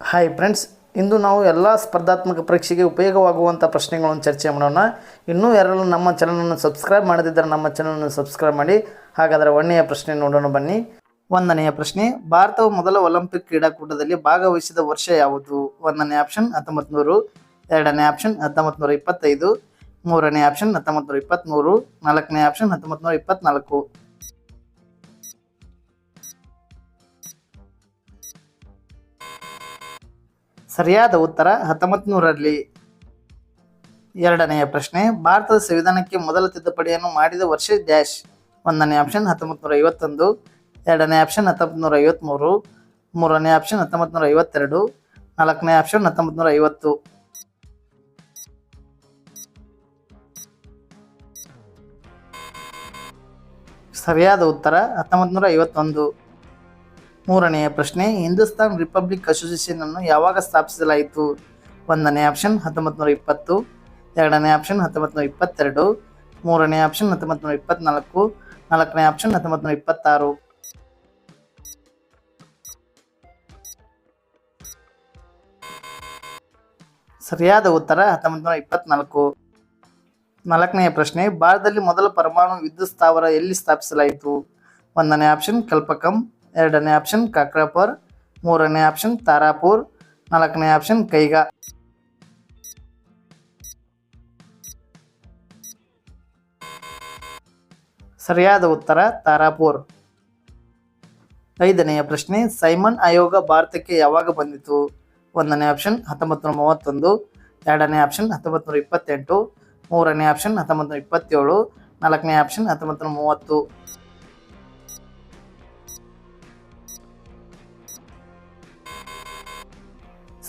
Hi friends ಇಂದು ನಾವು ಎಲ್ಲ ಸ್ಪರ್ಧಾತ್ಮಕ ಪರೀಕ್ಷೆಗೆ ಉಪಯೋಗವಾಗುವಂಥ ಪ್ರಶ್ನೆಗಳನ್ನು ಚರ್ಚೆ ಮಾಡೋಣ. ಇನ್ನೂ ಯಾರಲ್ಲೂ ನಮ್ಮ ಚಾನಲನ್ನು ಸಬ್ಸ್ಕ್ರೈಬ್ ಮಾಡದಿದ್ದರೆ ನಮ್ಮ ಚಾನಲನ್ನು ಸಬ್ಸ್ಕ್ರೈಬ್ ಮಾಡಿ. ಹಾಗಾದರೆ ಒಂದನೆಯ ಪ್ರಶ್ನೆ ನೋಡೋಣ ಬನ್ನಿ. ಒಂದನೆಯ ಪ್ರಶ್ನೆ, ಭಾರತವು ಮೊದಲ ಒಲಿಂಪಿಕ್ ಕ್ರೀಡಾಕೂಟದಲ್ಲಿ ಭಾಗವಹಿಸಿದ ವರ್ಷ ಯಾವುದು? ಒಂದನೇ ಆಪ್ಷನ್ ಹತ್ತೊಂಬತ್ತು ನೂರು ಎರಡನೇ ಆಪ್ಷನ್ ಹತ್ತೊಂಬತ್ತು ನೂರ ಇಪ್ಪತ್ತೈದು. ಮೂರನೇ ಆಪ್ಷನ್ ಹತ್ತೊಂಬತ್ತು ನೂರ ಇಪ್ಪತ್ತ್ಮೂರು ನಾಲ್ಕನೇ ಆಪ್ಷನ್ ಹತ್ತೊಂಬತ್ತು ನೂರ ಇಪ್ಪತ್ತ್ನಾಲ್ಕು ಸರಿಯಾದ ಉತ್ತರ ಹತ್ತೊಂಬತ್ತು ನೂರರಲ್ಲಿ ಎರಡನೆಯ ಪ್ರಶ್ನೆ, ಭಾರತದ ಸಂವಿಧಾನಕ್ಕೆ ಮೊದಲ ತಿದ್ದುಪಡಿಯನ್ನು ಮಾಡಿದ ವರ್ಷ ಡ್ಯಾಶ್ ಒಂದನೇ ಆಪ್ಷನ್ ಹತ್ತೊಂಬತ್ತು ನೂರ ಐವತ್ತೊಂದು ಎರಡನೇ ಆಪ್ಷನ್ ಹತ್ತೊಂಬತ್ತು ಐವತ್ತ್ಮೂರು ಮೂರನೇ ಆಪ್ಷನ್ ಹತ್ತೊಂಬತ್ತು ನೂರ ಐವತ್ತೆರಡು ನಾಲ್ಕನೇ ಆಪ್ಷನ್ ಹತ್ತೊಂಬತ್ತು ನೂರ ಐವತ್ತು ಸರಿಯಾದ ಉತ್ತರ ಹತ್ತೊಂಬತ್ತು ನೂರ ಐವತ್ತೊಂದು ಮೂರನೆಯ ಪ್ರಶ್ನೆ, ಹಿಂದೂಸ್ತಾನ್ ರಿಪಬ್ಲಿಕ್ ಅಸೋಸಿಯೇಷನ್ ಅನ್ನು ಯಾವಾಗ ಸ್ಥಾಪಿಸಲಾಯಿತು? ಒಂದನೇ ಆಪ್ಷನ್ ಹತ್ತೊಂಬತ್ತು ನೂರ ಇಪ್ಪತ್ತು ಎರಡನೇ ಆಪ್ಷನ್ ಹತ್ತೊಂಬತ್ತು ನೂರ ಇಪ್ಪತ್ತೆರಡು ಮೂರನೇ ಆಪ್ಷನ್ ಹತ್ತೊಂಬತ್ತು ನೂರ ಇಪ್ಪತ್ನಾಲ್ಕು ನಾಲ್ಕನೇ ಆಪ್ಷನ್ ಹತ್ತೊಂಬತ್ತು ನೂರ ಇಪ್ಪತ್ತಾರು ಸರಿಯಾದ ಉತ್ತರ ಹತ್ತೊಂಬತ್ತು ನೂರ ಇಪ್ಪತ್ನಾಲ್ಕು ನಾಲ್ಕನೆಯ ಪ್ರಶ್ನೆ, ಭಾರತದಲ್ಲಿ ಮೊದಲ ಪರಮಾಣು ವಿದ್ಯುತ್ ಸ್ಥಾವರ ಎಲ್ಲಿ ಸ್ಥಾಪಿಸಲಾಯಿತು? ಒಂದನೇ ಆಪ್ಷನ್, ಕಲ್ಪಕಂ. ಎರಡನೇ ಆಪ್ಷನ್ ಕಾಕ್ರಾಪುರ್, ಮೂರನೇ ಆಪ್ಷನ್ ತಾರಾಪುರ್, ನಾಲ್ಕನೇ ಆಪ್ಷನ್ ಕೈಗಾ. ಸರಿಯಾದ ಉತ್ತರ ತಾರಾಪುರ್. ಐದನೆಯ ಪ್ರಶ್ನೆ, ಸೈಮನ್ ಆಯೋಗ ಭಾರತಕ್ಕೆ ಯಾವಾಗ ಬಂದಿತು? ಒಂದನೇ ಆಪ್ಷನ್ ಹತ್ತೊಂಬತ್ತು ನೂರ ಮೂವತ್ತೊಂದು ಎರಡನೇ ಆಪ್ಷನ್ ಹತ್ತೊಂಬತ್ತು ನೂರ ಇಪ್ಪತ್ತೆಂಟು ಮೂರನೇ ಆಪ್ಷನ್ ಹತ್ತೊಂಬತ್ತು ನೂರ ಇಪ್ಪತ್ತೇಳು ನಾಲ್ಕನೇ ಆಪ್ಷನ್ ಹತ್ತೊಂಬತ್ತು ನೂರ ಮೂವತ್ತು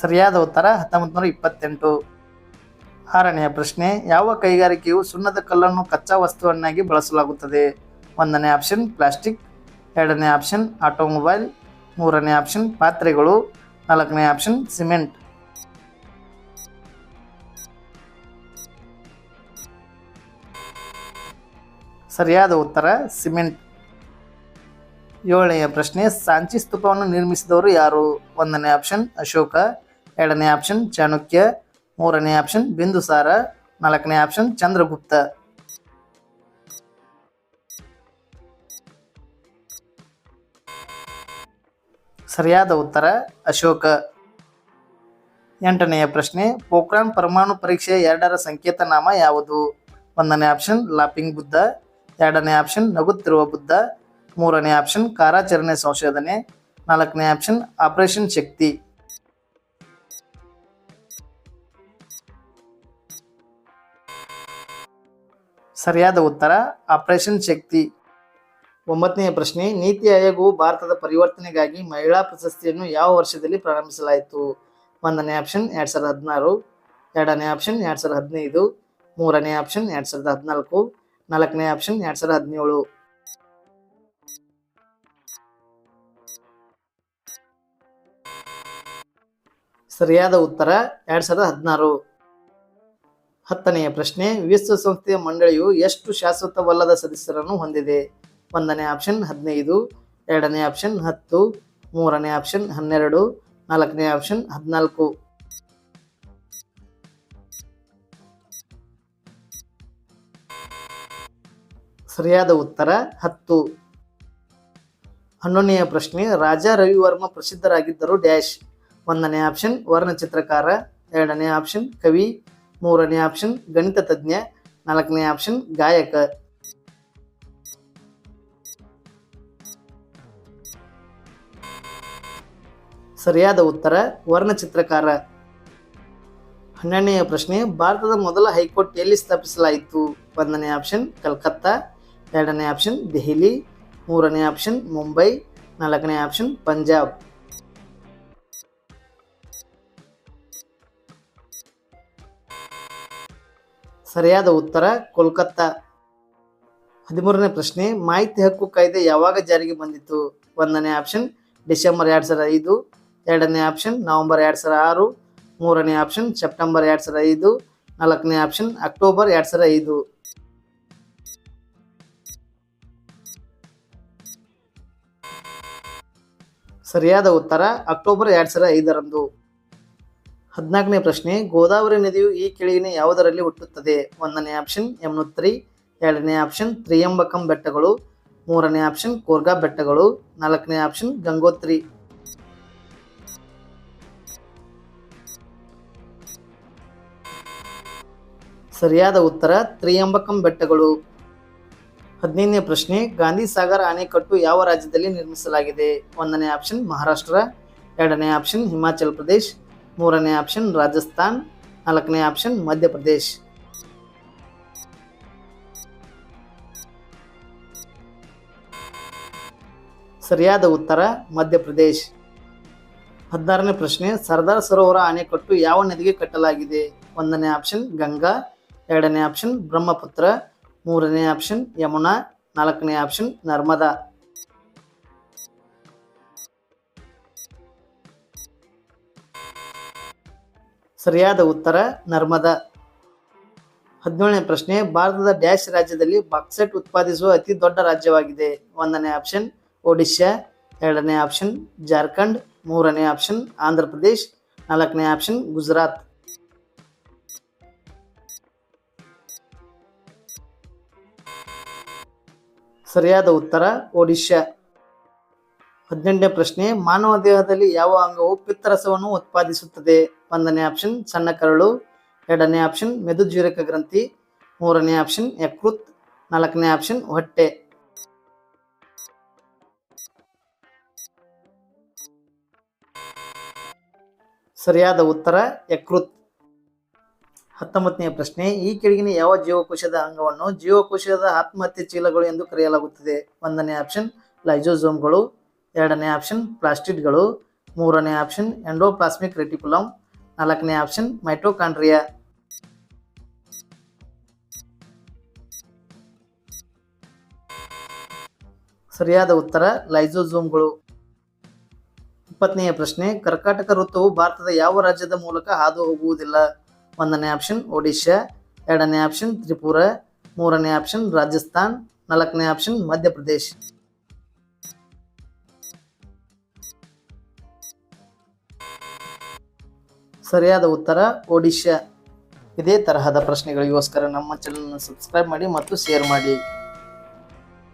ಸರಿಯಾದ ಉತ್ತರ ಹತ್ತೊಂಬತ್ತು ನೂರ ಇಪ್ಪತ್ತೆಂಟು. ಆರನೆಯ ಪ್ರಶ್ನೆ, ಯಾವ ಕೈಗಾರಿಕೆಯು ಸುಣ್ಣದ ಕಲ್ಲನ್ನು ಕಚ್ಚಾ ವಸ್ತುವನ್ನಾಗಿ ಬಳಸಲಾಗುತ್ತದೆ? ಒಂದನೇ ಆಪ್ಷನ್, ಪ್ಲಾಸ್ಟಿಕ್. ಎರಡನೇ ಆಪ್ಷನ್, ಆಟೋಮೊಬೈಲ್. ಮೂರನೇ ಆಪ್ಷನ್, ಪಾತ್ರೆಗಳು. ನಾಲ್ಕನೇ ಆಪ್ಷನ್, ಸಿಮೆಂಟ್. ಸರಿಯಾದ ಉತ್ತರ, ಸಿಮೆಂಟ್. ಏಳನೆಯ ಪ್ರಶ್ನೆ, ಸಾಂಚಿ ಸ್ತೂಪವನ್ನು ನಿರ್ಮಿಸಿದವರು ಯಾರು? ಒಂದನೇ ಆಪ್ಷನ್, ಅಶೋಕ. ಎರಡನೇ ಆಪ್ಷನ್ ಚಾಣಕ್ಯ, ಮೂರನೇ ಆಪ್ಷನ್ ಬಿಂದುಸಾರ ನಾಲ್ಕನೇ ಆಪ್ಷನ್ ಚಂದ್ರಗುಪ್ತ. ಸರಿಯಾದ ಉತ್ತರ ಅಶೋಕ. ಎಂಟನೆಯ ಪ್ರಶ್ನೆ, ಪೋಖ್ರಾನ್ ಪರಮಾಣು ಪರೀಕ್ಷೆ ಎರಡರ ಸಂಕೇತ ನಾಮ ಯಾವುದು? ಒಂದನೇ ಆಪ್ಷನ್ ಲಾಪಿಂಗ್ ಬುದ್ಧ, ಎರಡನೇ ಆಪ್ಷನ್ ನಗುತ್ತಿರುವ ಬುದ್ಧ, ಮೂರನೇ ಆಪ್ಷನ್ ಕಾರ್ಯಾಚರಣೆ ಸಂಶೋಧನೆ, ನಾಲ್ಕನೇ ಆಪ್ಷನ್ ಆಪರೇಷನ್ ಶಕ್ತಿ. ಸರಿಯಾದ ಉತ್ತರ, ಆಪರೇಷನ್ ಶಕ್ತಿ. ಒಂಬತ್ತನೆಯ ಪ್ರಶ್ನೆ, ನೀತಿ ಆಯೋಗವು ಭಾರತದ ಪರಿವರ್ತನೆಗಾಗಿ ಮಹಿಳಾ ಪ್ರಶಸ್ತಿಯನ್ನು ಯಾವ ವರ್ಷದಲ್ಲಿ ಪ್ರಾರಂಭಿಸಲಾಯಿತು? ಒಂದನೇ ಆಪ್ಷನ್ ಎರಡು ಸಾವಿರದ ಹದಿನಾರು. ಎರಡನೇ ಆಪ್ಷನ್ ಎರಡು ಸಾವಿರದ ಹದಿನೈದು. ಮೂರನೇ ಆಪ್ಷನ್ ಎರಡು ಸಾವಿರದ ಹದಿನಾಲ್ಕು. ನಾಲ್ಕನೇ ಆಪ್ಷನ್ ಎರಡು ಸಾವಿರದ ಹದಿನೇಳು. ಸರಿಯಾದ ಉತ್ತರ, ಎರಡು ಸಾವಿರದ ಹದಿನಾರು. ಹತ್ತನೆಯ ಪ್ರಶ್ನೆ, ವಿಶ್ವಸಂಸ್ಥೆಯ ಮಂಡಳಿಯು ಎಷ್ಟು ಶಾಶ್ವತವಲ್ಲದ ಸದಸ್ಯರನ್ನು ಹೊಂದಿದೆ? ಒಂದನೇ ಆಪ್ಷನ್ ಹದಿನೈದು, ಎರಡನೇ ಆಪ್ಷನ್ ಹತ್ತು, ಮೂರನೇ ಆಪ್ಷನ್ ಹನ್ನೆರಡು, ನಾಲ್ಕನೇ ಆಪ್ಷನ್ ಹದಿನಾಲ್ಕು. ಸರಿಯಾದ ಉತ್ತರ ಹತ್ತು. ಹನ್ನೊಂದನೆಯ ಪ್ರಶ್ನೆ, ರಾಜಾ ರವಿವರ್ಮ ಪ್ರಸಿದ್ಧರಾಗಿದ್ದರು ಡ್ಯಾಶ್. ಒಂದನೇ ಆಪ್ಷನ್ ವರ್ಣಚಿತ್ರಕಾರ, ಎರಡನೇ ಆಪ್ಷನ್ ಕವಿ ಮೂರನೇ ಆಪ್ಷನ್ ಗಣಿತ ತಜ್ಞ, ನಾಲ್ಕನೇ ಆಪ್ಷನ್ ಗಾಯಕ. ಸರಿಯಾದ ಉತ್ತರ, ವರ್ಣಚಿತ್ರಕಾರ. ಹನ್ನೆರಡನೆಯ ಪ್ರಶ್ನೆ, ಭಾರತದ ಮೊದಲ ಹೈಕೋರ್ಟ್ ಎಲ್ಲಿ ಸ್ಥಾಪಿಸಲಾಯಿತು? ಒಂದನೇ ಆಪ್ಷನ್ ಕಲ್ಕತ್ತಾ, ಎರಡನೇ ಆಪ್ಷನ್ ದೆಹಲಿ, ಮೂರನೇ ಆಪ್ಷನ್ ಮುಂಬೈ, ನಾಲ್ಕನೇ ಆಪ್ಷನ್ ಪಂಜಾಬ್. ಸರಿಯಾದ ಉತ್ತರ, ಕೋಲ್ಕತ್ತಾ. ಹದಿಮೂರನೇ ಪ್ರಶ್ನೆ, ಮಾಹಿತಿ ಹಕ್ಕು ಕಾಯ್ದೆ ಯಾವಾಗ ಜಾರಿಗೆ ಬಂದಿತ್ತು? ಒಂದನೇ ಆಪ್ಷನ್, ಡಿಸೆಂಬರ್ ಎರಡು ಸಾವಿರದ ಐದು. ಎರಡನೇ ಆಪ್ಷನ್, ನವೆಂಬರ್ ಎರಡು ಸಾವಿರದ ಆರು. ಮೂರನೇ ಆಪ್ಷನ್, ಸೆಪ್ಟೆಂಬರ್ ಎರಡು ಸಾವಿರದ ಐದು. ನಾಲ್ಕನೇ ಆಪ್ಷನ್, ಅಕ್ಟೋಬರ್ ಎರಡು ಸಾವಿರದ ಐದು. ಸರಿಯಾದ ಉತ್ತರ, ಅಕ್ಟೋಬರ್ ಎರಡು ಸಾವಿರದ ಐದರಂದು. ಹದಿನಾಲ್ಕನೇ ಪ್ರಶ್ನೆ, ಗೋದಾವರಿ ನದಿಯು ಈ ಕೆಳಗಿನ ಯಾವುದರಲ್ಲಿ ಹುಟ್ಟುತ್ತದೆ? ಒಂದನೇ ಆಪ್ಷನ್ ಯಮುನೋತ್ರಿ. ಎರಡನೇ ಆಪ್ಷನ್ ತ್ರಿಯಂಬಕಂ ಬೆಟ್ಟಗಳು. ಮೂರನೇ ಆಪ್ಷನ್ ಕೋರ್ಗಾ ಬೆಟ್ಟಗಳು. ನಾಲ್ಕನೇ ಆಪ್ಷನ್ ಗಂಗೋತ್ರಿ. ಸರಿಯಾದ ಉತ್ತರ, ತ್ರಿಯಂಬಕಂ ಬೆಟ್ಟಗಳು. ಹದಿನೈದನೇ ಪ್ರಶ್ನೆ ಗಾಂಧಿ ಸಾಗರ ಅಣೆಕಟ್ಟು ಯಾವ ರಾಜ್ಯದಲ್ಲಿ ನಿರ್ಮಿಸಲಾಗಿದೆ? ಒಂದನೇ ಆಪ್ಷನ್ ಮಹಾರಾಷ್ಟ್ರ. ಎರಡನೇ ಆಪ್ಷನ್ ಹಿಮಾಚಲ್ ಪ್ರದೇಶ್. ಮೂರನೇ ಆಪ್ಷನ್ ರಾಜಸ್ಥಾನ್, ನಾಲ್ಕನೇ ಆಪ್ಷನ್ ಮಧ್ಯಪ್ರದೇಶ್. ಸರಿಯಾದ ಉತ್ತರ ಮಧ್ಯಪ್ರದೇಶ್. ಹದಿನಾರನೇ ಪ್ರಶ್ನೆ, ಸರ್ದಾರ್ ಸರೋವರ ಅಣೆಕಟ್ಟು ಯಾವ ನದಿಗೆ ಕಟ್ಟಲಾಗಿದೆ? ಒಂದನೇ ಆಪ್ಷನ್ ಗಂಗಾ, ಎರಡನೇ ಆಪ್ಷನ್ ಬ್ರಹ್ಮಪುತ್ರ, ಮೂರನೇ ಆಪ್ಷನ್ ಯಮುನಾ, ನಾಲ್ಕನೇ ಆಪ್ಷನ್ ನರ್ಮದಾ. ಸರಿಯಾದ ಉತ್ತರ ನರ್ಮದಾ. ಹದಿನೇಳನೇ ಪ್ರಶ್ನೆ, ಭಾರತದ ಡ್ಯಾಶ್ ರಾಜ್ಯದಲ್ಲಿ ಬಾಕ್ಸೆಟ್ ಉತ್ಪಾದಿಸುವ ಅತಿ ದೊಡ್ಡ ರಾಜ್ಯವಾಗಿದೆ. ಒಂದನೇ ಆಪ್ಷನ್, ಒಡಿಶಾ. ಎರಡನೇ ಆಪ್ಷನ್, ಜಾರ್ಖಂಡ್. ಮೂರನೇ ಆಪ್ಷನ್, ಆಂಧ್ರ ಪ್ರದೇಶ್. ನಾಲ್ಕನೇ ಆಪ್ಷನ್, ಗುಜರಾತ್. ಸರಿಯಾದ ಉತ್ತರ, ಒಡಿಶಾ. ಹದಿನೆಂಟನೇ ಪ್ರಶ್ನೆ, ಮಾನವ ದೇಹದಲ್ಲಿ ಯಾವ ಅಂಗವು ಪಿತ್ತರಸವನ್ನು ಉತ್ಪಾದಿಸುತ್ತದೆ? ಒಂದನೇ ಆಪ್ಷನ್, ಸಣ್ಣ ಕರಳು. ಎರಡನೇ ಆಪ್ಷನ್, ಮೆದುಜೀರಕ ಗ್ರಂಥಿ. ಮೂರನೇ ಆಪ್ಷನ್, ಯಕೃತ್. ನಾಲ್ಕನೇ ಆಪ್ಷನ್, ಹೊಟ್ಟೆ. ಸರಿಯಾದ ಉತ್ತರ, ಯಕೃತ್. ಹತ್ತೊಂಬತ್ತನೆಯ ಪ್ರಶ್ನೆ, ಈ ಕೆಳಗಿನ ಯಾವ ಜೀವಕೋಶದ ಅಂಗವನ್ನು ಜೀವಕೋಶದ ಆತ್ಮಹತ್ಯೆ ಚೀಲಗಳು ಎಂದು ಕರೆಯಲಾಗುತ್ತದೆ? ಒಂದನೇ ಆಪ್ಷನ್ ಲೈಜೋಸೋಮ್ಗಳು ಎರಡನೇ ಆಪ್ಷನ್ ಪ್ಲಾಸ್ಟಿಡ್ಗಳು. ಮೂರನೇ ಆಪ್ಷನ್ ಎಂಡೋಪ್ಲಾಸ್ಮಿಕ್ ರೆಟಿಕುಲಮ್ ನಾಲ್ಕನೇ ಆಪ್ಷನ್ ಮೈಟ್ರೋಕಾಂಡ್ರಿಯಾ ಸರಿಯಾದ ಉತ್ತರ ಲೈಸೋಸೋಮ್ಗಳು. ಇಪ್ಪತ್ತನೆಯ ಪ್ರಶ್ನೆ, ಕರ್ಕಾಟಕ ವೃತ್ತವು ಭಾರತದ ಯಾವ ರಾಜ್ಯದ ಮೂಲಕ ಹಾದು ಹೋಗುವುದಿಲ್ಲ ಒಂದನೇ ಆಪ್ಷನ್ ಒಡಿಶಾ. ಎರಡನೇ ಆಪ್ಷನ್ ತ್ರಿಪುರ. ಮೂರನೇ ಆಪ್ಷನ್ ರಾಜಸ್ಥಾನ್. ನಾಲ್ಕನೇ ಆಪ್ಷನ್ ಮಧ್ಯಪ್ರದೇಶ್. ಸರಿಯಾದ ಉತ್ತರ ಒಡಿಶಾ. ಇದೇ ತರಹದ ಪ್ರಶ್ನೆಗಳಿಗೋಸ್ಕರ ನಮ್ಮ ಚಾನಲ್ನ ಸಬ್ಸ್ಕ್ರೈಬ್ ಮಾಡಿ ಮತ್ತು ಶೇರ್ ಮಾಡಿ.